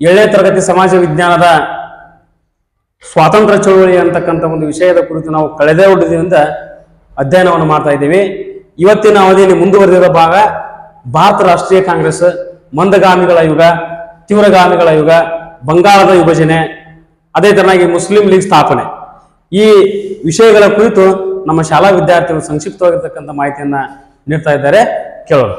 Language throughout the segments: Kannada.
ಏಳನೇ ತರಗತಿ ಸಮಾಜ ವಿಜ್ಞಾನದ ಸ್ವಾತಂತ್ರ್ಯ ಚಳುವಳಿ ಅಂತಕ್ಕಂಥ ಒಂದು ವಿಷಯದ ಕುರಿತು ನಾವು ಕಳೆದೇ ಹುಟ್ಟಿದಿಂದ ಅಧ್ಯಯನವನ್ನು ಮಾಡ್ತಾ ಇದ್ದೀವಿ. ಇವತ್ತಿನ ಅವಧಿಯಲ್ಲಿ ಮುಂದುವರೆದಿರೋ ಭಾಗ ಭಾರತ ರಾಷ್ಟ್ರೀಯ ಕಾಂಗ್ರೆಸ್, ಮಂದಗಾಮಿಗಳ ಯುಗ, ತೀವ್ರಗಾಮಿಗಳ ಯುಗ, ಬಂಗಾಳದ ವಿಭಜನೆ, ಅದೇ ತರನಾಗಿ ಮುಸ್ಲಿಂ ಲೀಗ್ ಸ್ಥಾಪನೆ. ಈ ವಿಷಯಗಳ ಕುರಿತು ನಮ್ಮ ಶಾಲಾ ವಿದ್ಯಾರ್ಥಿಗಳು ಸಂಕ್ಷಿಪ್ತವಾಗಿರ್ತಕ್ಕಂಥ ಮಾಹಿತಿಯನ್ನ ನೀಡ್ತಾ ಇದ್ದಾರೆ. ಕೇಳೋಣ.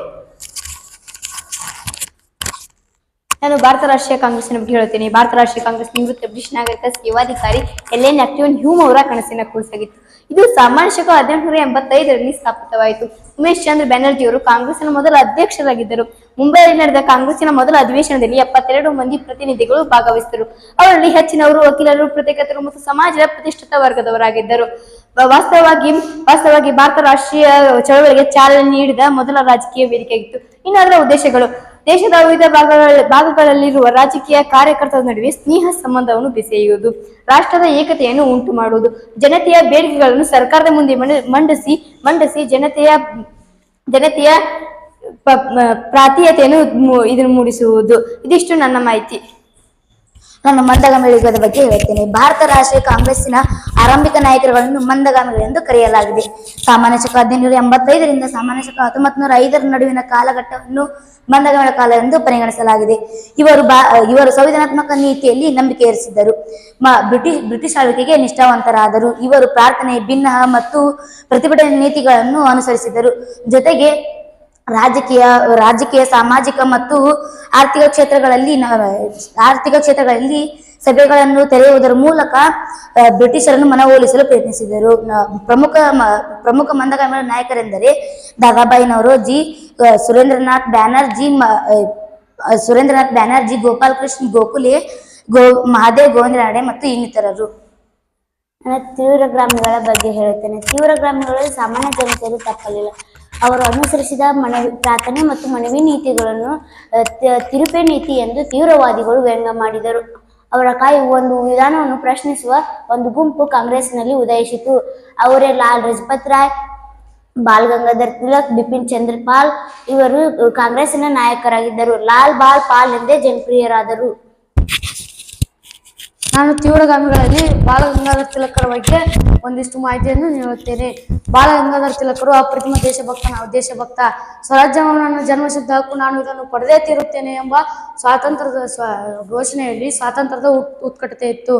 ನಾನು ಭಾರತ ರಾಷ್ಟ್ರೀಯ ಕಾಂಗ್ರೆಸ್ನ ಬಗ್ಗೆ ಹೇಳ್ತೇನೆ. ಭಾರತ ರಾಷ್ಟ್ರೀಯ ಕಾಂಗ್ರೆಸ್ ನಿವೃತ್ತ ಬ್ರಿಟಿಷ್ ನಾಗರಿಕ, ಸೇವಾಧಿಕಾರಿ, ಎಲ್ ಎನ್ ಆಕ್ಟಿವನ್ ಹ್ಯೂಮ್ ಅವರ ಕನಸಿನ ಕೂಸಾಗಿತ್ತು ಇದು ಸಾಮಾನ್ಯ ಶಕ ಹದಿನೆಂಟುನೂರ ಎಂಬತ್ತೈದರಲ್ಲಿ ಸ್ಥಾಪಿತವಾಯಿತು. ಉಮೇಶ್ ಚಂದ್ರ ಬ್ಯಾನರ್ಜಿ ಅವರು ಕಾಂಗ್ರೆಸ್ನ ಮೊದಲ ಅಧ್ಯಕ್ಷರಾಗಿದ್ದರು. ಮುಂಬೈಯಲ್ಲಿ ನಡೆದ ಕಾಂಗ್ರೆಸ್ನ ಮೊದಲ ಅಧಿವೇಶನದಲ್ಲಿ ಎಪ್ಪತ್ತೆರಡು ಮಂದಿ ಪ್ರತಿನಿಧಿಗಳು ಭಾಗವಹಿಸಿದರು ಅವರಲ್ಲಿ ಹೆಚ್ಚಿನವರು ವಕೀಲರು, ಪ್ರತ್ಯೇಕತರು ಮತ್ತು ಸಮಾಜದ ಪ್ರತಿಷ್ಠಿತ ವರ್ಗದವರಾಗಿದ್ದರು. ವಾಸ್ತವವಾಗಿ ವಾಸ್ತವವಾಗಿ ಭಾರತ ರಾಷ್ಟ್ರೀಯ ಚಳವಳಿಗೆ ಚಾಲನೆ ನೀಡಿದ ಮೊದಲ ರಾಜಕೀಯ ವೇದಿಕೆಯಾಗಿತ್ತು. ಇನ್ನು ಅದರ ಉದ್ದೇಶಗಳು ದೇಶದ ವಿವಿಧ ಭಾಗಗಳ ಭಾಗಗಳಲ್ಲಿರುವ ರಾಜಕೀಯ ಕಾರ್ಯಕರ್ತರ ನಡುವೆ ಸ್ನೇಹ ಸಂಬಂಧವನ್ನು ಬೆಸೆಯುವುದು, ರಾಷ್ಟ್ರದ ಏಕತೆಯನ್ನು ಉಂಟು ಮಾಡುವುದು, ಜನತೆಯ ಬೇಡಿಕೆಗಳನ್ನು ಸರ್ಕಾರದ ಮುಂದೆ ಮಂಡ- ಮಂಡಿಸಿ ಮಂಡಿಸಿ ಜನತೆಯ ಜನತೆಯ ಪ್ರಾತೀಯತೆಯನ್ನು ಇದನ್ನು ಮೂಡಿಸುವುದು. ಇದಿಷ್ಟು ನನ್ನ ಮಾಹಿತಿ. ನಾನು ಮಂದಗಾಮಿಗಳ ಬಗ್ಗೆ ಹೇಳ್ತೇನೆ. ಭಾರತ ರಾಷ್ಟ್ರೀಯ ಕಾಂಗ್ರೆಸ್ಸಿನ ಆರಂಭಿಕ ನಾಯಕರುಗಳನ್ನು ಮಂದಗಾಮಿಗಳೆಂದು ಕರೆಯಲಾಗಿದೆ. ಸಾಮಾನ್ಯ ಶಕ ಹದಿನೇಳು ಎಂಬತ್ತೈದರಿಂದ ಸಾಮಾನ್ಯ ಶಕ ಹತ್ತೊಂಬತ್ತು ನೂರ ಐದರ ನಡುವಿನ ಕಾಲಘಟ್ಟವನ್ನು ಮಂದಗಾಮಿಗಳ ಕಾಲ ಎಂದು ಪರಿಗಣಿಸಲಾಗಿದೆ. ಇವರು ಇವರು ಸಂವಿಧಾನಾತ್ಮಕ ನೀತಿಯಲ್ಲಿ ನಂಬಿಕೆ ಇರಿಸಿದ್ದರು. ಮ ಬ್ರಿಟಿಷ್ ಬ್ರಿಟಿಷ್ ಆಳ್ವಿಕೆಗೆ ನಿಷ್ಠಾವಂತರಾದರು. ಇವರು ಪ್ರಾರ್ಥನೆ ಭಿನ್ನ ಮತ್ತು ಪ್ರತಿಭಟನೆ ನೀತಿಗಳನ್ನು ಅನುಸರಿಸಿದರು ಜೊತೆಗೆ ರಾಜಕೀಯ ರಾಜಕೀಯ, ಸಾಮಾಜಿಕ ಮತ್ತು ಆರ್ಥಿಕ ಕ್ಷೇತ್ರಗಳಲ್ಲಿ ಆರ್ಥಿಕ ಕ್ಷೇತ್ರಗಳಲ್ಲಿ ಸಭೆಗಳನ್ನು ತೆರೆಯುವುದರ ಮೂಲಕ ಬ್ರಿಟಿಷರನ್ನು ಮನವೊಲಿಸಲು ಪ್ರಯತ್ನಿಸಿದರು. ಪ್ರಮುಖ ಪ್ರಮುಖ ಮಂದಗಾಮಿಗಳ ನಾಯಕರೆಂದರೆ ದಾದಾಬಾಯಿನವರು ಜಿ ಸುರೇಂದ್ರನಾಥ್ ಬ್ಯಾನರ್ಜಿ ಸುರೇಂದ್ರನಾಥ್ ಬ್ಯಾನರ್ಜಿ, ಗೋಪಾಲ್ ಕೃಷ್ಣ ಗೋಖಲೆ, ಗೋ, ಮಹಾದೇವ್ ಗೋವಿಂದರಾಡೆ ಮತ್ತು ಇನ್ನಿತರರು. ನಾನು ತೀವ್ರಗ್ರಾಮಿಗಳ ಬಗ್ಗೆ ಹೇಳುತ್ತೇನೆ. ಗ್ರಾಮಗಳಲ್ಲಿ ಸಾಮಾನ್ಯ ಜನತೆಯಲ್ಲಿ ತಪ್ಪಲಿಲ್ಲ. ಅವರು ಅನುಸರಿಸಿದ ಮನವಿ ಪ್ರಾರ್ಥನೆ ಮತ್ತು ಮನವಿ ನೀತಿಗಳನ್ನು ತಿರುಪೆ ನೀತಿ ಎಂದು ತೀವ್ರವಾದಿಗಳು ವ್ಯಂಗ್ಯ ಮಾಡಿದರು. ಅವರ ಕಾಯಿ ಒಂದು ವಿಧಾನವನ್ನು ಪ್ರಶ್ನಿಸುವ ಒಂದು ಗುಂಪು ಕಾಂಗ್ರೆಸ್ನಲ್ಲಿ ಉದಯಿಸಿತು. ಅವರೇ ಲಾಲ್ ರಜಪತ್ ರಾಯ್, ಬಾಲ್ ಗಂಗಾಧರ್ ತಿಲಕ್, ಬಿಪಿನ್ ಚಂದ್ರ ಪಾಲ್ ಇವರು ಕಾಂಗ್ರೆಸ್ನ ನಾಯಕರಾಗಿದ್ದರು. ಲಾಲ್, ಬಾಲ್, ಪಾಲ್ ಎಂದೇ ಜನಪ್ರಿಯರಾದರು. ನಾನು ತೀವ್ರಗಾಮಿಗಳಲ್ಲಿ ಬಾಲಗಂಗಾಧರ ತಿಲಕರ ಬಗ್ಗೆ ಒಂದಿಷ್ಟು ಮಾಹಿತಿಯನ್ನು ನೀಡುತ್ತೇನೆ. ಬಾಲಗಂಗಾಧರ ತಿಲಕರು ಅಪ್ರತಿಮ ದೇಶಭಕ್ತ, ನಾವು ದೇಶಭಕ್ತ. ಸ್ವರಾಜ್ಯವನ್ನು ನನ್ನ ಜನ್ಮಸಿದ್ಧ ಹಕ್ಕು ನಾನು ಇದನ್ನು ಪಡೆದೇ ತೀರುತ್ತೇನೆ ಎಂಬ ಸ್ವಾತಂತ್ರ್ಯದ ಸ್ವ, ಘೋಷಣೆಯಲ್ಲಿ ಸ್ವಾತಂತ್ರ್ಯದ ಉತ್, ಉತ್ಕಟತೆ ಇತ್ತು.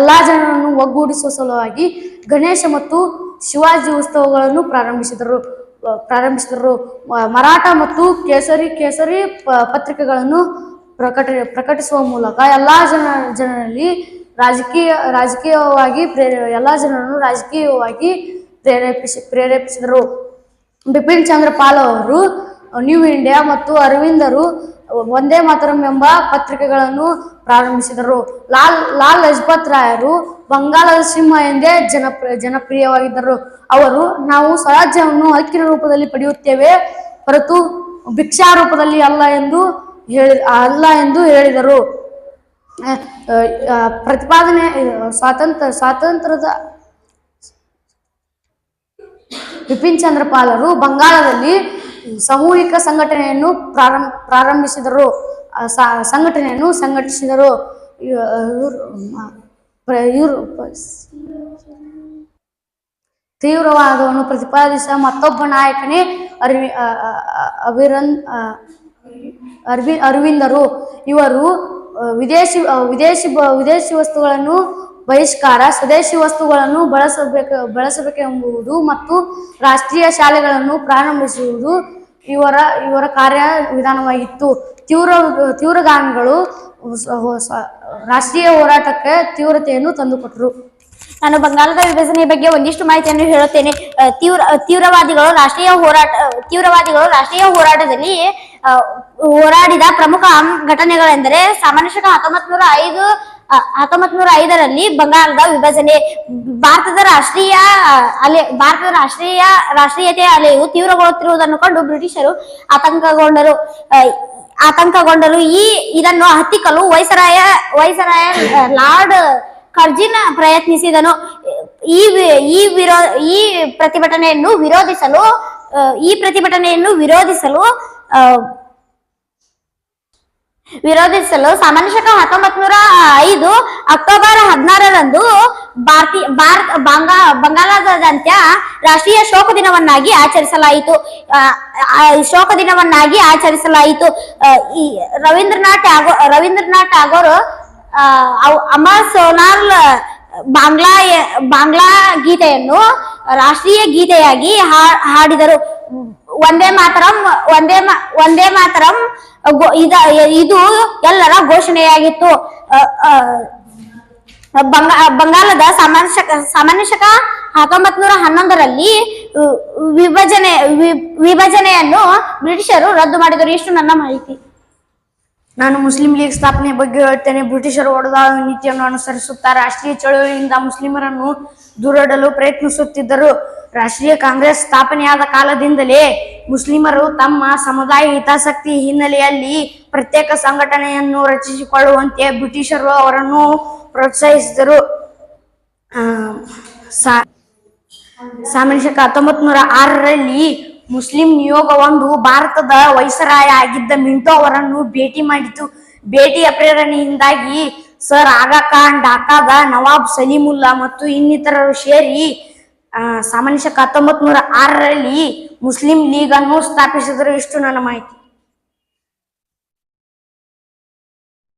ಎಲ್ಲಾ ಜನರನ್ನು ಒಗ್ಗೂಡಿಸುವ ಸಲುವಾಗಿ ಗಣೇಶ ಮತ್ತು ಶಿವಾಜಿ ಉತ್ಸವಗಳನ್ನು ಪ್ರಾರಂಭಿಸಿದರು. ಪ್ರಾರಂಭಿಸಿದರು. ಮರಾಠ ಮತ್ತು ಕೇಸರಿ ಕೇಸರಿ ಪತ್ರಿಕೆಗಳನ್ನು ಪ್ರಕಟ, ಪ್ರಕಟಿಸುವ ಮೂಲಕ ಎಲ್ಲಾ ಜನ, ಜನರಲ್ಲಿ ರಾಜಕೀಯ, ರಾಜಕೀಯವಾಗಿ ಪ್ರೇರ, ಎಲ್ಲ ಜನರನ್ನು ರಾಜಕೀಯವಾಗಿ ಪ್ರೇರೇಪಿಸಿ, ಪ್ರೇರೇಪಿಸಿದರು. ಬಿಪಿನ್ ಚಂದ್ರ ಪಾಲ್ ಅವರು ನ್ಯೂ ಇಂಡಿಯಾ ಮತ್ತು ಅರವಿಂದರು ಒಂದೇ ಮಾತರಂ ಎಂಬ ಪತ್ರಿಕೆಗಳನ್ನು ಪ್ರಾರಂಭಿಸಿದರು. ಲಾಲ್ ಲಾಲ್ ಲಜಪತ್ ರಾಯರು ಬಂಗಾಳದ ಸಿಂಹ ಎಂದೇ ಜನಪ್ರಿಯ ಜನಪ್ರಿಯವಾಗಿದ್ದರು. ಅವರು, ನಾವು ಸ್ವರಾಜ್ಯವನ್ನು ಹಕ್ಕಿನ ರೂಪದಲ್ಲಿ ಪಡೆಯುತ್ತೇವೆ, ಹೊರತು ಭಿಕ್ಷಾ ರೂಪದಲ್ಲಿ ಅಲ್ಲ ಎಂದು ಹೇಳಿ, ಅಲ್ಲ ಎಂದು ಹೇಳಿದರು. ಪ್ರತಿಪಾದನೆ ಸ್ವಾತಂತ್ರ್ಯ ಸ್ವಾತಂತ್ರ್ಯದ ಬಿಪಿನ್ ಚಂದ್ರಪಾಲರು ಬಂಗಾಳದಲ್ಲಿ ಸಾಮೂಹಿಕ ಸಂಘಟನೆಯನ್ನು ಪ್ರಾರಂಭ, ಪ್ರಾರಂಭಿಸಿದರು. ಸಂಘಟನೆಯನ್ನು ಸಂಘಟಿಸಿದರು. ಇವ- ಇವ್ರು ತೀವ್ರವಾದವನ್ನು ಪ್ರತಿಪಾದಿಸಿದ ಮತ್ತೊಬ್ಬ ನಾಯಕನೇ ಅರವಿ ಅಭಿರನ್ ಅರವಿ, ಅರವಿಂದರು. ಇವರು ವಿದೇಶಿ ವಿದೇಶಿ ವಿದೇಶಿ ವಸ್ತುಗಳನ್ನು ಬಹಿಷ್ಕಾರ, ಸ್ವದೇಶಿ ವಸ್ತುಗಳನ್ನು ಬಳಸಬೇಕು, ಬಳಸಬೇಕೆಂಬುದು ಮತ್ತು ರಾಷ್ಟ್ರೀಯ ಶಾಲೆಗಳನ್ನು ಪ್ರಾರಂಭಿಸುವುದು ಇವರ ಇವರ ಕಾರ್ಯ ವಿಧಾನವಾಗಿತ್ತು. ತೀವ್ರ ತೀವ್ರಗಾಮಿಗಳು ರಾಷ್ಟ್ರೀಯ ಹೋರಾಟಕ್ಕೆ ತೀವ್ರತೆಯನ್ನು ತಂದುಕೊಟ್ಟರು ನಾನು ಬಂಗಾಳದ ವಿಭಜನೆ ಬಗ್ಗೆ ಒಂದಿಷ್ಟು ಮಾಹಿತಿಯನ್ನು ಹೇಳುತ್ತೇನೆ. ತೀವ್ರ ತೀವ್ರವಾದಿಗಳು ರಾಷ್ಟ್ರೀಯ ಹೋರಾಟ ತೀವ್ರವಾದಿಗಳು ರಾಷ್ಟ್ರೀಯ ಹೋರಾಟದಲ್ಲಿ ಹೋರಾಡಿದ ಪ್ರಮುಖ ಘಟನೆಗಳೆಂದರೆ ಸಾಮಾನ್ಯ ಶಕ ಹತ್ತೊಂಬತ್ ನೂರ ಐದು ಹತ್ತೊಂಬತ್ ನೂರ ಐದರಲ್ಲಿ ಬಂಗಾಳದ ವಿಭಜನೆ. ಭಾರತದ ರಾಷ್ಟ್ರೀಯ ಅಲೆ, ಭಾರತದ ರಾಷ್ಟ್ರೀಯ, ರಾಷ್ಟ್ರೀಯತೆಯ ಅಲೆಯು ತೀವ್ರಗೊಳ್ಳುತ್ತಿರುವುದನ್ನು ಕಂಡು ಬ್ರಿಟಿಷರು ಆತಂಕಗೊಂಡರು. ಆತಂಕಗೊಂಡರು. ಈ, ಇದನ್ನು ಹತ್ತಿಕ್ಕಲು ವೈಸರಾಯ ವೈಸರಾಯ ಲಾರ್ಡ್ ಕರ್ಜಿನ್ ಪ್ರಯತ್ನಿಸಿದನು. ಈ ಈ ವಿರೋ, ಈ ಪ್ರತಿಭಟನೆಯನ್ನು ವಿರೋಧಿಸಲು ಈ ಪ್ರತಿಭಟನೆಯನ್ನು ವಿರೋಧಿಸಲು ವಿರೋಧಿಸಲು ಸಾಮಾನ್ಯ ಶಕ ಹತ್ತೊಂಬತ್ ನೂರ ಐದು ಅಕ್ಟೋಬರ್ ಹದಿನಾರರಂದು ಭಾರತೀಯ ಭಾರತ, ಬಂಗಾ ಬಂಗಾಳದಾದ್ಯಂತ ರಾಷ್ಟ್ರೀಯ ಶೋಕ ದಿನವನ್ನಾಗಿ ಆಚರಿಸಲಾಯಿತು. ಶೋಕ ದಿನವನ್ನಾಗಿ ಆಚರಿಸಲಾಯಿತು. ಈ ರವೀಂದ್ರನಾಥ್ ಟ್ಯಾಗೋ, ರವೀಂದ್ರನಾಥ್ ಅವ್- ಅಮರ್ ಸೋನಾಲ್ ಬಾಂಗ್ಲಾ ಬಾಂಗ್ಲಾ ಗೀತೆಯನ್ನು ರಾಷ್ಟ್ರೀಯ ಗೀತೆಯಾಗಿ ಹಾಡಿದರು. ಒಂದೇ ಮಾತರಂ, ಒಂದೇ ಒಂದೇ ಮಾತರಂ ಇದ ಎಲ್ಲರ ಘೋಷಣೆಯಾಗಿತ್ತು. ಬಂಗಾಳದ ಸಾಮಾನ್ಯ ಸಾಮಾನ್ಯ ಶಕ ಹತ್ತೊಂಬತ್ ನೂರ ಹನ್ನೊಂದರಲ್ಲಿ ವಿಭಜನೆ ವಿಭಜನೆಯನ್ನು ಬ್ರಿಟಿಷರು ರದ್ದು ಮಾಡಿದರು. ಇಷ್ಟು ನನ್ನ ಮಾಹಿತಿ. ನಾನು ಮುಸ್ಲಿಂ ಲೀಗ್ ಸ್ಥಾಪನೆ ಬಗ್ಗೆ ಹೇಳ್ತೇನೆ. ಬ್ರಿಟಿಷರು ಒಡೆದ ನೀತಿಯನ್ನು ಅನುಸರಿಸುತ್ತಾ ರಾಷ್ಟ್ರೀಯ ಚಳುವಳಿಯಿಂದ ಮುಸ್ಲಿಮರನ್ನು ದೂರಡಲು ಪ್ರಯತ್ನಿಸುತ್ತಿದ್ದರು. ರಾಷ್ಟ್ರೀಯ ಕಾಂಗ್ರೆಸ್ ಸ್ಥಾಪನೆಯಾದ ಕಾಲದಿಂದಲೇ ಮುಸ್ಲಿಮರು ತಮ್ಮ ಸಮುದಾಯ ಹಿತಾಸಕ್ತಿ ಹಿನ್ನೆಲೆಯಲ್ಲಿ ಪ್ರತ್ಯೇಕ ಸಂಘಟನೆಯನ್ನು ರಚಿಸಿಕೊಳ್ಳುವಂತೆ ಬ್ರಿಟಿಷರು ಅವರನ್ನು ಪ್ರೋತ್ಸಾಹಿಸಿದರು. ಸಾ- ಸಾಮಾನ್ಯ ಶಕ ಹತ್ತೊಂಬತ್ ನೂರ ಆರರಲ್ಲಿ ಮುಸ್ಲಿಂ ನಿಯೋಗ ಒಂದು ಭಾರತದ ವೈಸರಾಯ ಆಗಿದ್ದ ಮಿಂಟೋ ಅವರನ್ನು ಭೇಟಿ ಮಾಡಿತು. ಭೇಟಿಯ ಪ್ರೇರಣೆಯಿಂದಾಗಿ ಸರ್ ಆಗಾ ಖಾನ್, ಡಾಕಾದ ನವಾಬ್ ಸಲೀಮುಲ್ಲಾ ಮತ್ತು ಇನ್ನಿತರರು ಸೇರಿ ಸಾಮಾನ್ಯ ಹತ್ತೊಂಬತ್ ನೂರ ಆರರಲ್ಲಿ ಮುಸ್ಲಿಂ ಲೀಗ್ ಅನ್ನು ಸ್ಥಾಪಿಸಿದರು. ಇಷ್ಟು ನನ್ನ ಮಾಹಿತಿ.